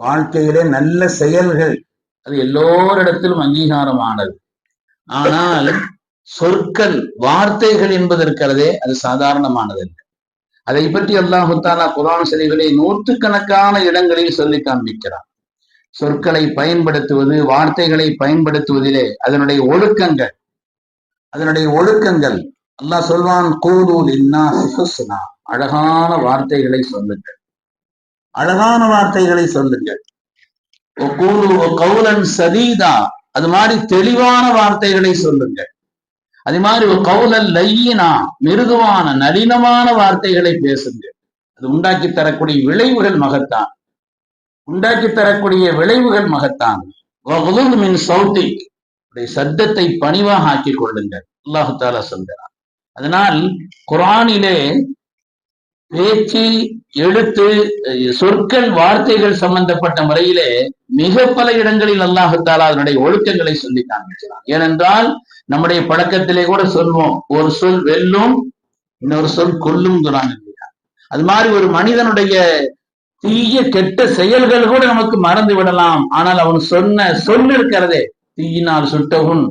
வாழ்க்கையிலே நல்ல செயல்கள். அது எல்லோரிடத்திலும் அங்கீகாரமானது. ஆனால் சொற்கள் வார்த்தைகள் என்பது இருக்கிறதே அது சாதாரணமானது அதை பற்றி அல்லாஹுத்தாலா குரான் சரிகளை நூற்றுக்கணக்கான இடங்களில் சொல்லி காண்பிக்கிறார் சொற்களை பயன்படுத்துவது வார்த்தைகளை பயன்படுத்துவதிலே அதனுடைய ஒழுக்கங்கள். அதனுடைய ஒழுக்கங்கள். அல்லாஹ் சொல்வான் கூதூல் இன்னா ஹுஸ்னா. அழகான வார்த்தைகளை சொல்லுங்கள். அழகான வார்த்தைகளை சொல்லுங்கள். கவுலன் சதீதா. அது மாதிரி தெளிவான வார்த்தைகளை சொல்லுங்கள். அது மாதிரி ஒரு லையினா மிருதுவான நளினமான வார்த்தைகளை பேசுங்கள். அது உண்டாக்கி தரக்கூடிய விளைவுகள் மகத்தான். உண்டாக்கி தரக்கூடிய விளைவுகள் மகத்தான். மின் சௌத்தி சத்தத்தை பணிவாக ஆக்கிக் கொள்ளுங்கள். அல்லாஹு தாலா சொல்கிறான். அதனால் குரானிலே பேச்சு எழுத்து சொற்கள் வார்த்தைகள் சம்பந்தப்பட்ட முறையிலே மிக பல இடங்களில் அல்லாஹத்தால் அதனுடைய ஒழுக்கங்களை சொல்லி காண்பிக்கிறான். ஏனென்றால் நம்முடைய பழக்கத்திலே கூட சொல்வோம் ஒரு சொல் வெல்லும் இன்னொரு சொல் கொல்லுங்கிறாங்க அது மாதிரி ஒரு மனிதனுடைய தீய கெட்ட செயல்கள் கூட நமக்கு மறந்து விடலாம். ஆனால் அவன் சொன்ன சொல் இருக்கிறதே தீயினால் சுட்டவுன்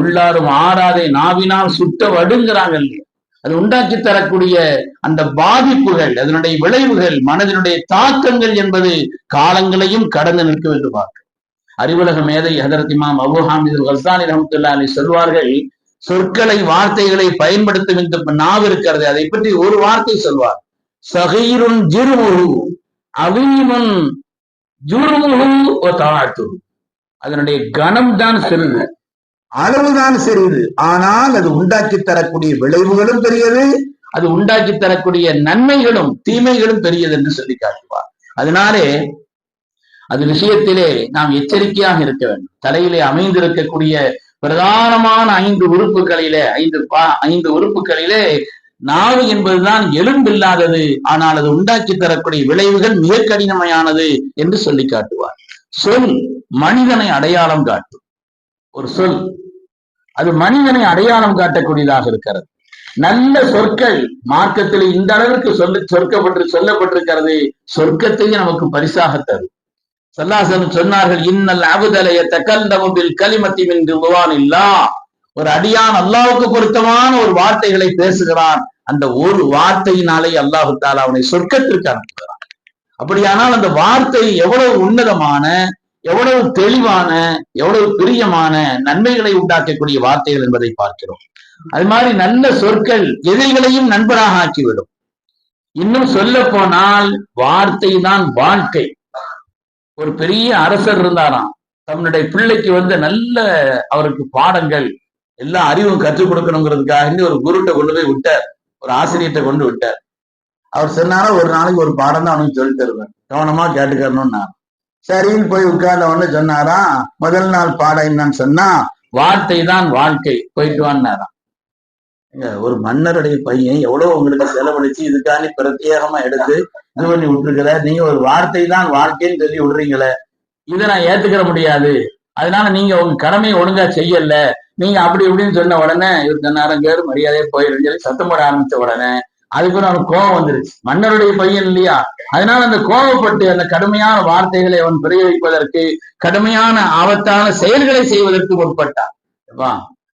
உள்ளாரும் ஆறாதே நாவினால் சுட்ட வடுங்கிறாங்க இல்லையா? அது உண்டாக்கி தரக்கூடிய அந்த பாதிப்புகள் அதனுடைய விளைவுகள் மனதினுடைய தாக்கங்கள் என்பது காலங்களையும் கடந்து நிற்கும் என்று பார்க்க. அறிவுலக மேதை ஹதரத் இமாம் அபு ஹாமிது ஹசானி ரஹமத்துல்லா அலி சொல்வார்கள் சொற்களை வார்த்தைகளை பயன்படுத்தும் இந்த நாவு இருக்கிறது. அதை பற்றி ஒரு வார்த்தை சொல்வார். சகீருன் ஜிருமுரு அவீமுன் ஜுருமுரு தாழ்த்து அதனுடைய கனம் தான் அளவுதான் சிறியது. ஆனால் அது உண்டாக்கி தரக்கூடிய விளைவுகளும் பெரியது அது உண்டாக்கி தரக்கூடிய நன்மைகளும் தீமைகளும் பெரியது என்று சொல்லி காட்டுவார். அதனாலே அது விஷயத்திலே நாம் எச்சரிக்கையாக இருக்க வேண்டும். தலையிலே அமைந்திருக்கக்கூடிய பிரதானமான ஐந்து உறுப்புகளிலே ஐந்து பா- ஐந்து உறுப்புகளிலே நாவு என்பதுதான் எலும்பில்லாதது ஆனால் அது உண்டாக்கி தரக்கூடிய விளைவுகள் மிக கடினமையானது என்று சொல்லி காட்டுவார். சொல் மனிதனை அடையாளம் காட்டும். ஒரு சொல். அது மனிதனை அடையாளம் காட்டக்கூடியதாக இருக்கிறது. நல்ல சொற்கள் மார்க்கத்தில் இந்த அளவிற்கு சொல்ல சொற்கப்பட்டு சொல்லப்பட்டிருக்கிறது. சொர்க்கத்தையும் நமக்கு பரிசாக தரும். சல்லாசன் சொன்னார்கள் இன்னல் அபுதலைய தக்கந்தமில் களிமத்தி மின் இல்லா ஒரு அடியான் அல்லாவுக்கு பொருத்தமான ஒரு வார்த்தைகளை பேசுகிறான். அந்த ஒரு வார்த்தையினாலே அல்லாஹு தாலா அவனை சொர்க்கத்திற்கு அனுப்புகிறான். அப்படியானால் அந்த வார்த்தை எவ்வளவு உன்னதமான எவ்வளவு தெளிவான எவ்வளவு பிரியமான நன்மைகளை உண்டாக்கக்கூடிய வார்த்தைகள் என்பதை பார்க்கிறோம். அது மாதிரி நல்ல சொற்கள் எதிரிகளையும் நண்பராக ஆக்கிவிடும். இன்னும் சொல்ல போனால் வார்த்தை தான் வாழ்க்கை. ஒரு பெரிய அரசர் இருந்தாராம். தன்னுடைய பிள்ளைக்கு வந்து நல்ல அவருக்கு பாடங்கள் எல்லா அறிவும் கற்றுக் கொடுக்கணுங்கிறதுக்காக ஒரு குருட்ட கொண்டு போய் விட்டார். ஒரு ஆசிரியர்கிட்ட கொண்டு விட்டார். அவர் சொன்னாரா ஒரு நாளைக்கு ஒரு பாடம் தான் அவனுக்கு சொல்லி தருவேன். கவனமா கேட்டுக்கணும்னா சரின்னு போய் உட்கார்ந்தவொன்னு சொன்னாரா முதல் நாள் பாடம் என்னன்னு சொன்னா வார்த்தை தான் வாழ்க்கை போயிட்டு வான்னாராம். ஒரு மன்னருடைய பையன் எவ்வளவு உங்களுக்கு செலவழிச்சு இதுக்காண்டி பிரத்யேகமா எடுத்து இது பண்ணி விட்டுருக்கிற? நீங்க ஒரு வார்த்தை தான் வாழ்க்கைன்னு சொல்லி விடுறீங்களே. இதை நான் ஏத்துக்கிற முடியாது. அதனால நீங்க உங்க கடமையை ஒழுங்கா செய்யல. நீங்க அப்படி இப்படின்னு சொன்ன உடனே இவர் சொன்னாரம் கேடு மரியாதையே போயிடும் சொல்லி சத்தம் போட ஆரம்பிச்ச உடனே அதுக்கு அவன் கோபம் வந்துருச்சு. மன்னருடைய பையன் இல்லையா? அதனால அந்த கோபப்பட்டு அந்த கடுமையான வார்த்தைகளை அவன் பிரயோகிப்பதற்கு கடுமையான ஆபத்தான செயல்களை செய்வதற்கு முற்பட்டான்.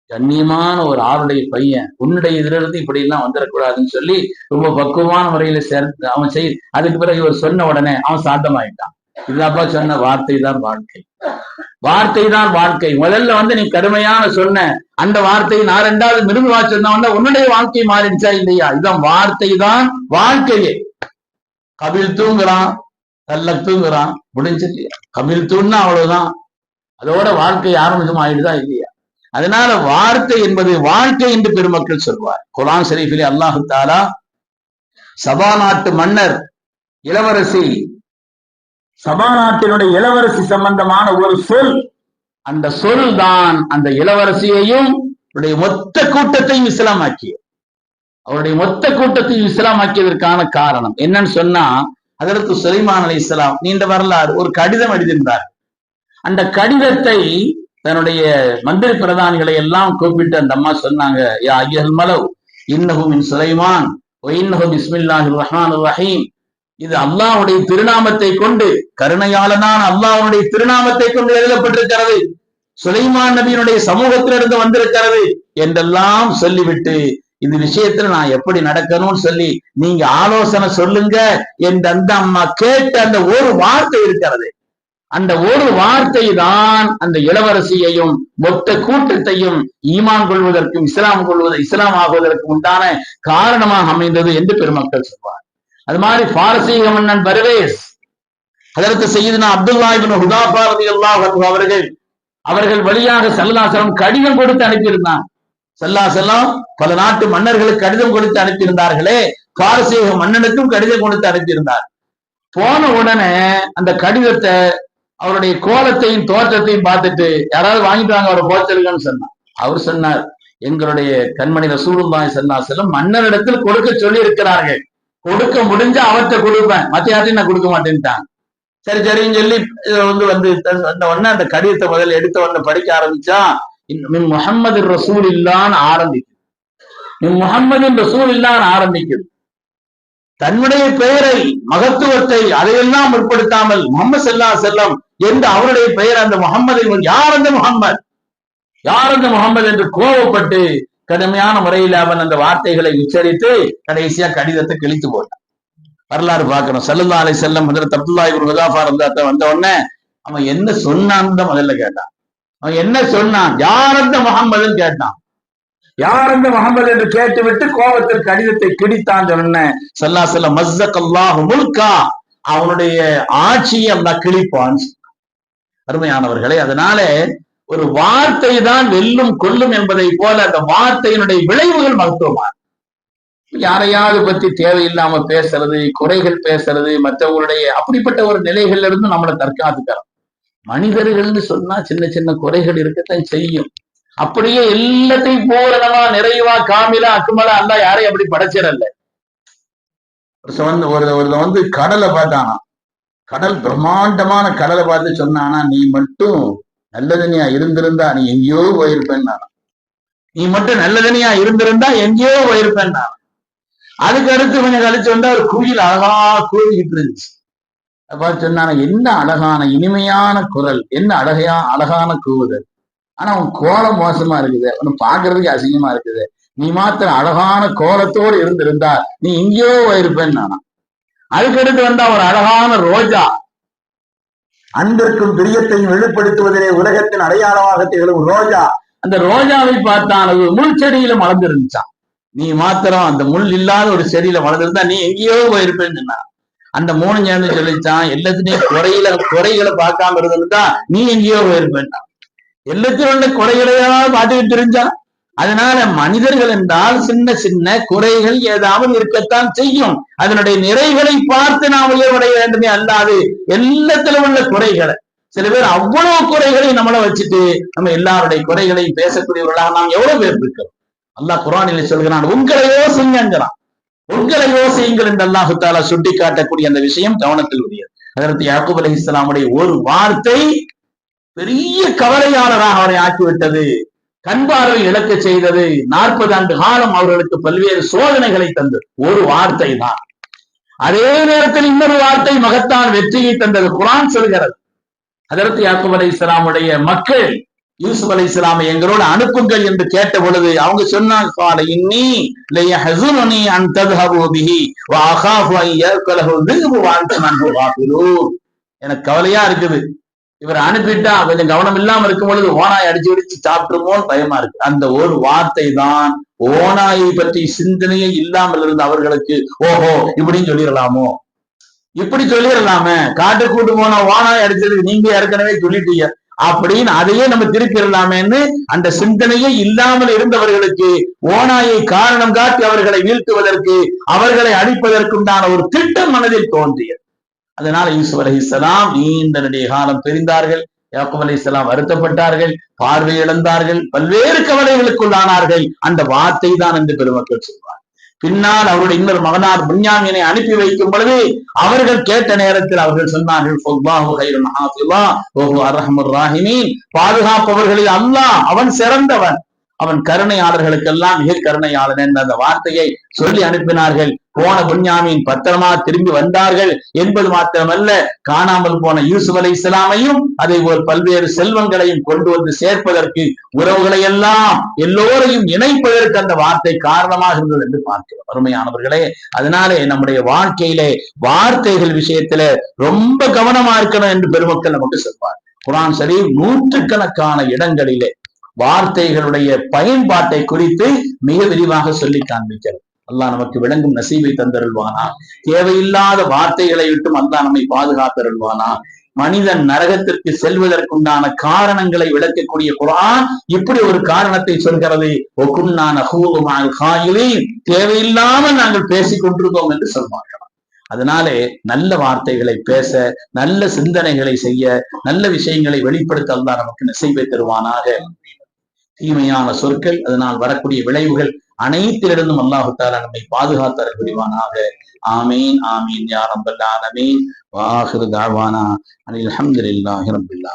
கண்ணியமான ஒரு ஆளுடைய பையன் உன்னுடைய இதுல இருந்து இப்படி எல்லாம் வந்துடக்கூடாதுன்னு சொல்லி ரொம்ப பக்குவமான முறையில சேர்த்து அவன் செய் அதுக்கு பிறகு இவர் சொன்ன உடனே அவன் சாந்தமாயிட்டான். இதாப்பா சொன்ன வார்த்தை தான் வாழ்க்கை. வார்த்தை தான் வாழ்க்கை. முதல்ல வந்து நீ கடுமையான சொன்ன அந்த வார்த்தையை நான் ரெண்டாவது மிருதுவா சொன்ன உன்னுடைய வாழ்க்கை மாறிடுச்சா இல்லையா? இதுதான் வார்த்தை தான் வாழ்க்கையே. கபில் தூங்குறான் தல்ல தூங்குறான் முடிஞ்சு இல்லையா கபில் தூண்னா அவ்வளவுதான். அதோட வாழ்க்கை ஆரம்பிக்கும் ஆயிடுதா இல்லையா? அதனால வார்த்தை என்பது வாழ்க்கை என்று பெருமக்கள் சொல்வார். குரான் ஷரீஃபிலே அல்லாஹு தாலா சபா நாட்டு மன்னர் இளவரசி சபாநாட்டினுடைய இளவரசி சம்பந்தமான ஒரு சொல். அந்த சொல் தான் அந்த இளவரசியையும் அவருடைய மொத்த கூட்டத்தையும் இஸ்லாமாக்கிய அவருடைய மொத்த கூட்டத்தையும் இஸ்லாமாக்கியதற்கான காரணம் என்னன்னு சொன்னா அதற்கு சுலைமான் அலி இஸ்லாம் நீண்ட வரலாறு ஒரு கடிதம் எழுதியிருந்தார். அந்த கடிதத்தை தன்னுடைய மந்திரி பிரதானிகளை எல்லாம் கூப்பிட்டு அந்த அம்மா சொன்னாங்க யா ஐயல் மலவ் இன்னஹு இன் சுலைமான் ஒ இஸ்மில்லாஹி பிஸ்மில்லாஹிர் ரஹீம் இது அல்லாஹ்வுடைய திருநாமத்தை கொண்டு கருணையாளனான அல்லாஹ்வுடைய திருநாமத்தை கொண்டு எழுதப்பட்டிருக்கிறது. சுலைமான் நபியினுடைய சமூகத்திலிருந்து வந்திருக்கிறது என்றெல்லாம் சொல்லிவிட்டு இந்த விஷயத்துல நான் எப்படி நடக்கணும்னு சொல்லி நீங்க ஆலோசனை சொல்லுங்க என்று அந்த அம்மா கேட்ட அந்த ஒரு வார்த்தை இருக்கிறது. அந்த ஒரு வார்த்தை தான் அந்த இளவரசியையும் மொத்த கூட்டத்தையும் ஈமான் கொள்வதற்கும் இஸ்லாம் கொள்வது இஸ்லாம் ஆகுவதற்கு உண்டான காரணமாக அமைந்தது என்று பெருமக்கள் சொல்வார் அது மாதிரி பாரசீக மன்னன் பர்வேஸ். அதற்கு செய்யுதுனா அப்துல்லா இபின் ஹுதாபா ரலியல்லாஹு அன்ஹு அவர்கள். அவர்கள் வழியாக சல்லாசலம் கடிதம் கொடுத்து அனுப்பியிருந்தான். செல்லாசலம் பல நாட்டு மன்னர்களுக்கு கடிதம் கொடுத்து அனுப்பியிருந்தார்களே. பாரசீக மன்னனுக்கும் கடிதம் கொடுத்து அனுப்பியிருந்தார். போன உடனே அந்த கடிதத்தை அவருடைய கோலத்தையும் தோற்றத்தையும் பார்த்துட்டு யாராவது வாங்கிட்டு வாங்க அவரை போச்சலுங்கன்னு சொன்னார் அவர் சொன்னார் எங்களுடைய கண்மணி ரசூலுல்லாஹி செல்லாசலம் மன்னரிடத்தில் கொடுக்க சொல்லி இருக்கிறார்கள் கொடுக்க முடிஞ்சா அவற்றை கொடுப்பேன். மத்த யார்ட்டையும் நான் கொடுக்க மாட்டேன்ட்டான். சரி சரின்னு சொல்லி இதை வந்து வந்து அந்த உடனே அந்த கடிதத்தை முதல்ல எடுத்த உடனே படிக்க ஆரம்பிச்சா மின் முகமது ரசூல் இல்லான்னு ஆரம்பிக்குது. மின் முஹம்மதின் ரசூல் இல்லான்னு ஆரம்பிக்குது. தன்னுடைய பெயரை மகத்துவத்தை அதையெல்லாம் முற்படுத்தாமல் முகமது செல்லா செல்லம் என்று அவருடைய பெயர் அந்த முகமது யார் அந்த முகம்மது யார் அந்த முகமது என்று கோபப்பட்டு கடுமையான முறையில் அவன் அந்த வார்த்தைகளை உச்சரித்து கடைசியா கடிதத்தை கிழித்து போட்டான். வரலாறு பார்க்கணும். சல்லல்லா அலை செல்லம் இப்னு ஹுதாஃபா ரலியல்லாஹு வந்த உடனே அவன் என்ன சொன்னான்னு முதல்ல கேட்டான். அவன் என்ன சொன்னான்? யார் அந்த முகம்மதுன்னு கேட்டான். யார் அந்த முகமது என்று கேட்டுவிட்டு கோபத்தில் கடிதத்தை கிடித்தான் சொன்ன சல்லா செல்லம் மஸ்ஸக் அல்லாஹு முல்கா. அவனுடைய ஆட்சியை அந்த கிழிப்பான். அருமையானவர்களே அதனால ஒரு வார்த்தை தான் வெல்லும் கொல்லும் என்பதை போல அந்த வார்த்தையினுடைய விளைவுகள் மகத்துவமான யாரையாவது பத்தி தேவையில்லாம பேசுறது குறைகள் பேசுறது மற்றவங்களுடைய அப்படிப்பட்ட ஒரு நிலைகள்ல இருந்து நம்மளை தற்காத்துக்கிறோம் மனிதர்கள்னு சொன்னா சின்ன சின்ன குறைகள் இருக்கத்தான் செய்யும். அப்படியே எல்லாத்தையும் பூரணமா நிறைவா காமிலா அக்குமலா அல்ல யாரையும் அப்படி படைச்சிடல. ஒருத்தன் வந்து ஒரு வந்து கடலை பார்த்தானா கடல் பிரம்மாண்டமான கடலை பார்த்து சொன்னானா நீ மட்டும் நல்லதனியா இருந்திருந்தா நீ எங்கேயோ போயிருப்பேன்னா நீ மட்டும் நல்லதனியா இருந்திருந்தா எங்கேயோ போயிருப்பேன்னா அதுக்கு அடுத்து கொஞ்சம் கழிச்சு வந்தா ஒரு குயில் அழகா கூறிக்கிட்டு இருந்துச்சு. அப்பா சொன்னான என்ன அழகான இனிமையான குரல். என்ன அழகையா அழகான கூவுதல். ஆனா அவன் கோலம் மோசமா இருக்குது. அவனை பாக்குறதுக்கு அசிங்கமா இருக்குது. நீ மாத்திரம் அழகான கோலத்தோடு இருந்திருந்தா நீ எங்கேயோ போயிருப்பேன்னு நானா. அதுக்கடுத்து வந்தா ஒரு அழகான ரோஜா அன்பிற்கும் பிரியத்தையும் வெளிப்படுத்துவதிலே உலகத்தின் அடையாளமாக திகழும் ரோஜா. அந்த ரோஜாவை பார்த்தான் அது முள் செடியில மலர்ந்துருந்துச்சான் நீ மாத்திரம் அந்த முள் இல்லாத ஒரு செடியில வளர்ந்துருந்தா நீ எங்கேயோ போயிருப்பேன்னு அந்த மூணு சேர்ந்து சொல்லிச்சான் எல்லாத்துலயும் குறையில குறைகளை பார்க்காம இருந்திருந்தா நீ எங்கேயோ போயிருப்பேன்னா எல்லாத்தையும் உள்ள குறைகளையா பார்த்துக்கிட்டு இருந்தான் அதனால மனிதர்கள் என்றால் சின்ன சின்ன குறைகள் ஏதாவது இருக்கத்தான் செய்யும். அதனுடைய நிறைகளை பார்த்து நாம் உயர்வடைய வேண்டுமே அல்லாது எல்லாத்திலும் உள்ள குறைகளை. சில பேர் அவ்வளவு குறைகளை நம்மள வச்சுட்டு நம்ம எல்லாருடைய குறைகளையும் பேசக்கூடியவர்களாக நாம் எவ்வளவு பேர் இருக்கிறோம்? அல்லாஹ் குரானில சொல்கிறான் உங்களை யோசிங்கிறான் உங்களை யோசியுங்கள் என்று அல்லாஹு தாலா சுட்டி காட்டக்கூடிய அந்த விஷயம் கவனத்தில் உரியது அதற்கு யாக்கூப் அலி இஸ்லாமுடைய ஒரு வார்த்தை பெரிய கவலையாளராக அவரை ஆக்கிவிட்டது. கண்பார்வை இழக்க செய்தது நாற்பது ஆண்டு காலம் அவர்களுக்கு பல்வேறு சோதனைகளை தந்தது. ஒரு வார்த்தை தான் அதே நேரத்தில் இன்னொரு வார்த்தை மகத்தான் வெற்றியை தந்தது. குரான் சொல்கிறது. அதற்கு யாக்குப் அலை இஸ்லாமுடைய மக்கள் யூசுப் அலை இஸ்லாமை எங்களோடு அனுப்புங்கள் என்று கேட்ட பொழுது அவங்க சொன்னாங்க எனக்கு கவலையா இருக்குது. இவர் அனுப்பிட்டா கொஞ்சம் கவனம் இல்லாம இருக்கும் பொழுது ஓனாய் அடிச்சு அடிச்சு சாப்பிட்டுருமோன்னு பயமா இருக்கு. அந்த ஒரு வார்த்தை தான் ஓனாயை பற்றி சிந்தனையே இல்லாமல் இருந்த அவர்களுக்கு ஓஹோ இப்படின்னு சொல்லிடலாமோ? இப்படி சொல்லிடலாமே. காட்டு கூட்டு போன ஓனாய் அடிச்சது நீங்க ஏற்கனவே சொல்லிட்டீங்க. அப்படின்னு அதையே நம்ம திருப்பிடலாமேன்னு அந்த சிந்தனையே இல்லாமல் இருந்தவர்களுக்கு ஓனாயை காரணம் காட்டி அவர்களை வீழ்த்துவதற்கு அவர்களை அடிப்பதற்குண்டான ஒரு திட்டம் மனதில் தோன்றியது. அதனால யூசுப் அலைஹிஸ்ஸலாம் நீண்ட நடிகை காலம் பிரிந்தார்கள் அலி இஸ்லாம் வருத்தப்பட்டார்கள். பார்வை இழந்தார்கள். பல்வேறு கவலைகளுக்குள்ளானார்கள். அந்த வார்த்தை தான் என்று பெருமக்கள் சொல்வார் பின்னால் அவருடைய இன்னொரு மகனார் புன்யாமியனை அனுப்பி வைக்கும் பொழுது அவர்கள் கேட்ட நேரத்தில் அவர்கள் சொன்னார்கள் பாதுகாப்பவர்களில் அல்லாஹ் அவன் சிறந்தவன். அவன் கருணையாளர்களுக்கெல்லாம் மிக கருணையாளன் என்ற அந்த வார்த்தையை சொல்லி அனுப்பினார்கள். போன புன்யாமின் பத்திரமா திரும்பி வந்தார்கள். என்பது மாத்திரமல்ல காணாமல் போன யூசுப் அலை இஸ்லாமையும் அதே போல் பல்வேறு செல்வங்களையும் கொண்டு வந்து சேர்ப்பதற்கு உறவுகளை எல்லாம் எல்லோரையும் இணைப்பதற்கு அந்த வார்த்தை காரணமாக இருந்தது என்று பார்க்கிறோம். அருமையானவர்களே அதனாலே நம்முடைய வாழ்க்கையிலே வார்த்தைகள் விஷயத்துல ரொம்ப கவனமா இருக்கணும் என்று பெருமக்கள் நமக்கு சொல்வார் குரான் சரி நூற்றுக்கணக்கான இடங்களிலே வார்த்தைகளுடைய பயன்பாட்டை குறித்து மிக விரிவாக சொல்லி காண்பிக்கிறது. அல்லாஹ் நமக்கு விளங்கும் நசீவை தந்தருள்வானா? தேவையில்லாத வார்த்தைகளை விட்டும் அல்லாஹ் நம்மை பாதுகாத்தருள்வானா? மனிதன் நரகத்திற்கு செல்வதற்குண்டான காரணங்களை விளக்கக்கூடிய குரான் இப்படி ஒரு காரணத்தை சொல்கிறது. ஒக்குன்னான தேவையில்லாமல் நாங்கள் பேசிக் கொண்டிருந்தோம் என்று சொல்வார்கள் அதனாலே நல்ல வார்த்தைகளை பேச நல்ல சிந்தனைகளை செய்ய நல்ல விஷயங்களை வெளிப்படுத்த அல்லா நமக்கு நெசைவை தருவானாக. தீமையான சொற்கள் அதனால் வரக்கூடிய விளைவுகள் அனைத்திலிருந்தும் அல்லாஹு நம்மை பாதுகாத்தர புரிவானாக. ஆமீன் ஆமீன் யா ரப்பல் வாஹிரு தாவானா. அனில் அஹமதுல்லாஹி ரப்பில்